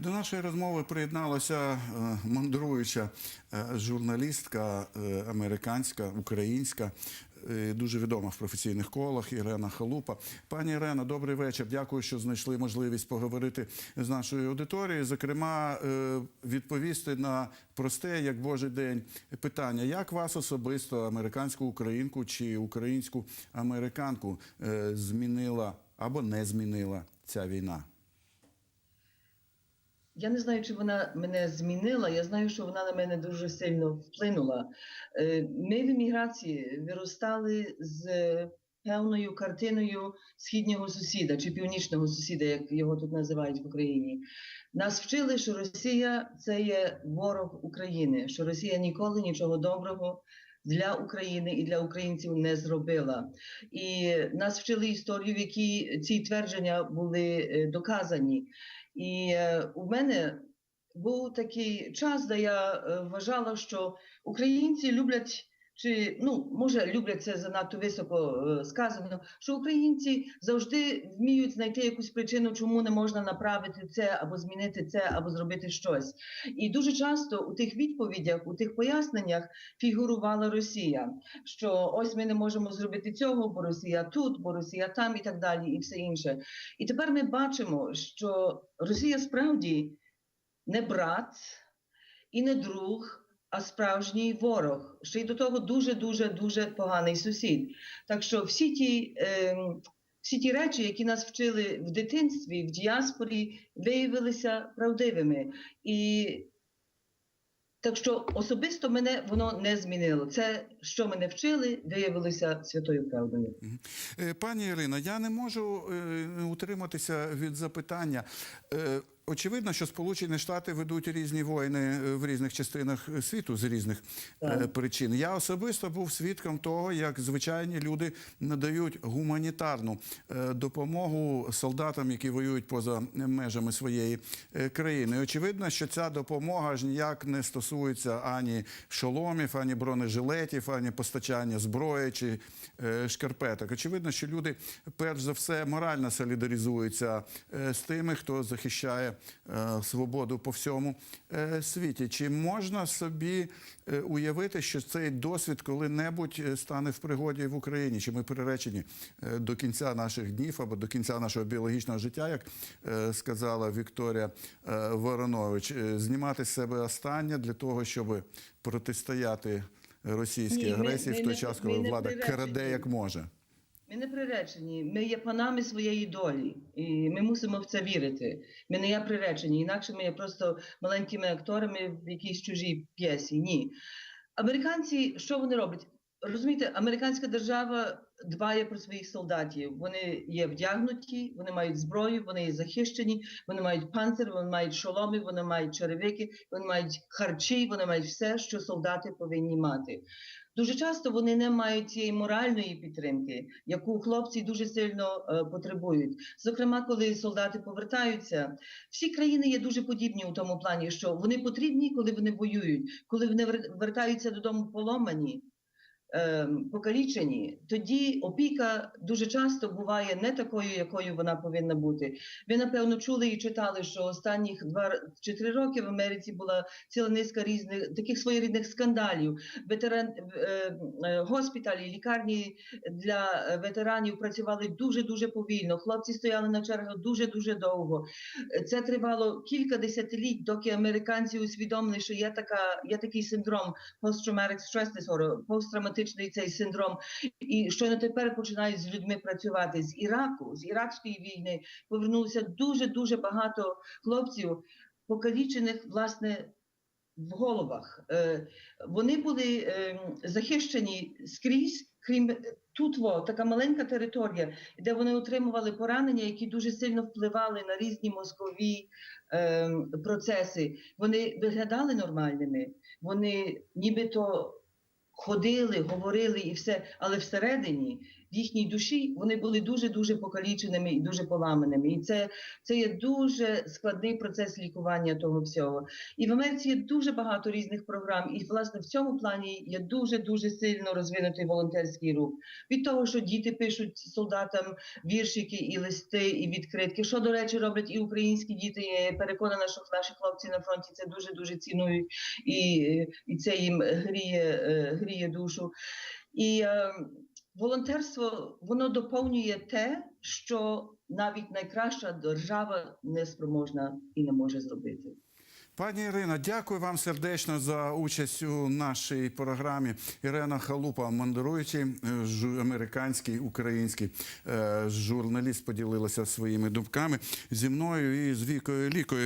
До нашої розмови приєдналася е, мандруюча е, журналістка е, американська, українська, дуже відома в професійних колах Ірена Халупа. Пані Ірена, добрий вечір. Дякую, що знайшли можливість поговорити з нашою аудиторією. Зокрема, відповісти на просте, як Божий день, питання: як вас особисто, американську українку чи українську американку, змінила або не змінила ця війна? Я не знаю, чи вона мене змінила. Я знаю, що вона на мене дуже сильно вплинула. Е, Ми в еміграції виростали з певною картиною східнього сусіда чи північного сусіда, як його тут називають в Україні. Нас вчили, що Росія це є ворог України, що Росія ніколи нічого доброго. Для України і для українців не зробила, і нас вчили історію, в якій ці твердження були е, доказані. І е, у мене був такий час, де я е, вважала, що українці люблять. Чи ну може люблять це занадто високо е, сказано, що українці завжди вміють знайти якусь причину, чому не можна направити це або змінити це, або зробити щось. І дуже часто у тих відповідях, у тих поясненнях фігурувала Росія, що ось ми не можемо зробити цього, бо Росія тут, бо Росія там, і так далі, і все інше. І тепер ми бачимо, що Росія справді не брат і не друг, а справжній ворог. Ще й до того дуже дуже дуже поганий сусід. Так що всі ті. е, всі ті речі, які нас вчили в дитинстві, в діаспорі, виявилися правдивими. І так що особисто мене воно не змінило. Це, що мене вчили, виявилося святою правдою. Е, Пані Ірино, я не можу е, утриматися від запитання. Е, Очевидно, що Сполучені Штати ведуть різні воїни в різних частинах світу з різних Так. причин. Я особисто був свідком того, як звичайні люди надають гуманітарну допомогу солдатам, які воюють поза межами своєї країни. Очевидно, що ця допомога аж ніяк не стосується ані шоломів, ані бронежилетів, ані постачання зброї чи е, шкарпеток. Очевидно, що люди перш за все морально солідаризуються е, з тими, хто захищає е, свободу по всьому світі. Чи можна собі уявити, що цей досвід коли-небудь стане в пригоді в Україні? Чи ми приречені до кінця наших днів або до кінця нашого біологічного життя, як сказала Вікторія Воронович, знімати з себе останнє для того, щоб протистояти російській Ні, агресії ми в той ми, час, коли ми влада краде як може? Ми не приречені, ми є панами своєї долі, і ми мусимо в це вірити. Ми не є приречені, інакше ми є просто маленькими акторами в якійсь чужій п'єсі. Ні. Американці, що вони роблять? Розумієте, американська держава дбає про своїх солдатів. Вони є вдягнуті, вони мають зброю, вони є захищені, вони мають панцир, вони мають шоломи, вони мають черевики, вони мають харчі, вони мають все, що солдати повинні мати. Дуже часто вони не мають цієї моральної підтримки, яку хлопці дуже сильно е, потребують. Зокрема, коли солдати повертаються, всі країни є дуже подібні у тому плані, що вони потрібні, коли вони воюють, коли вони вертаються додому поломані. Ем, Покалічені, тоді опіка дуже часто буває не такою, якою вона повинна бути. Ви напевно чули і читали, що останніх два чи три роки в Америці була ціла низка різних таких своєрідних скандалів. Ветеран е, е, госпіталі, лікарні для ветеранів працювали дуже дуже повільно. Хлопці стояли на чергах дуже дуже довго. Це тривало кілька десятиліть, доки американці усвідомили, що є така, є такий синдром post-traumatic stress disorder, посттравматичний цей синдром, і щойно тепер починають з людьми працювати з Іраку, з іракської війни. Повернулося дуже дуже багато хлопців, покалічених власне в головах. Е, вони були е, захищені скрізь, крім е, тут, во, така маленька територія, де вони отримували поранення, які дуже сильно впливали на різні мозкові е, процеси. Вони виглядали нормальними, вони нібито ходили, говорили і все, але всередині в їхній душі вони були дуже дуже покаліченими і дуже поламаними. І це, це є дуже складний процес лікування того всього. І в Америці є дуже багато різних програм. І власне в цьому плані є дуже дуже сильно розвинутий волонтерський рух. Від того, що діти пишуть солдатам віршики і листи, і відкритки. Що, до речі, роблять і українські діти. Я переконана, що наші хлопці на фронті це дуже дуже цінують, і, і це їм гріє, е, гріє душу. І е, волонтерство воно доповнює те, що навіть найкраща держава не спроможна і не може зробити. Пані Ірина, дякую вам сердечно за участь у нашій програмі. Ірина Халупа, мандруючий е, жу- американський український е, журналіст, поділилася своїми думками зі мною і з Вікою Лікою.